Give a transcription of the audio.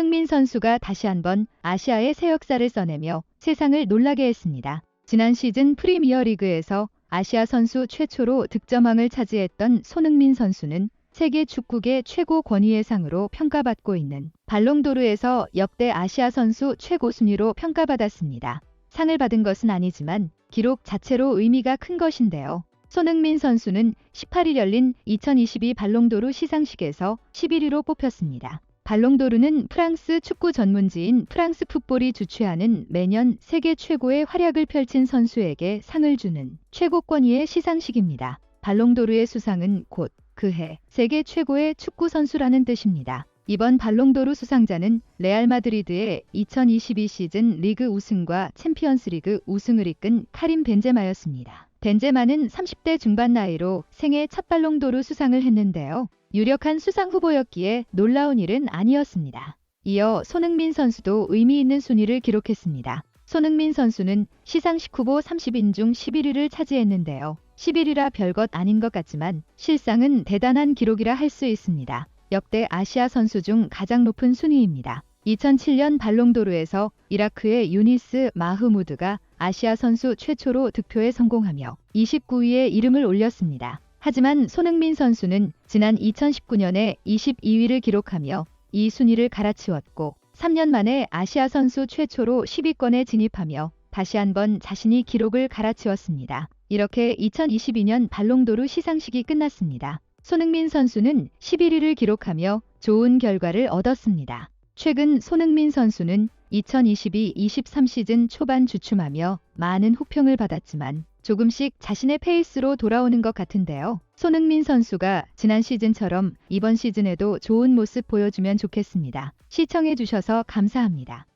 손흥민 선수가 다시 한번 아시아의 새 역사를 써내며 세상을 놀라게 했습니다. 지난 시즌 프리미어 리그에서 아시아 선수 최초로 득점왕을 차지했던 손흥민 선수는 세계 축구계 최고 권위의 상으로 평가받고 있는 발롱도르에서 역대 아시아 선수 최고 순위로 평가받았습니다. 상을 받은 것은 아니지만 기록 자체로 의미가 큰 것인데요. 손흥민 선수는 18일 열린 2022 발롱도르 시상식에서 11위로 뽑혔습니다. 발롱도르는 프랑스 축구 전문지인 프랑스 풋볼이 주최하는 매년 세계 최고의 활약을 펼친 선수에게 상을 주는 최고 권위의 시상식입니다. 발롱도르의 수상은 곧 그해 세계 최고의 축구 선수라는 뜻입니다. 이번 발롱도르 수상자는 레알 마드리드의 2022 시즌 리그 우승과 챔피언스 리그 우승을 이끈 카림 벤제마였습니다. 벤제마는 30대 중반 나이로 생애 첫 발롱도르 수상을 했는데요. 유력한 수상 후보였기에 놀라운 일은 아니었습니다. 이어 손흥민 선수도 의미 있는 순위를 기록했습니다. 손흥민 선수는 시상식 후보 30인 중 11위를 차지했는데요. 11위라 별것 아닌 것 같지만 실상은 대단한 기록이라 할 수 있습니다. 역대 아시아 선수 중 가장 높은 순위입니다. 2007년 발롱도르에서 이라크의 유니스 마흐무드가 아시아 선수 최초로 득표에 성공하며 29위에 이름을 올렸습니다. 하지만 손흥민 선수는 지난 2019년에 22위를 기록하며 이 순위를 갈아치웠고 3년 만에 아시아 선수 최초로 10위권에 진입하며 다시 한번 자신이 기록을 갈아치웠습니다. 이렇게 2022년 발롱도르 시상식이 끝났습니다. 손흥민 선수는 11위를 기록하며 좋은 결과를 얻었습니다. 최근 손흥민 선수는 2022-23 시즌 초반 주춤하며 많은 호평을 받았지만 조금씩 자신의 페이스로 돌아오는 것 같은데요. 손흥민 선수가 지난 시즌처럼 이번 시즌에도 좋은 모습 보여주면 좋겠습니다. 시청해주셔서 감사합니다.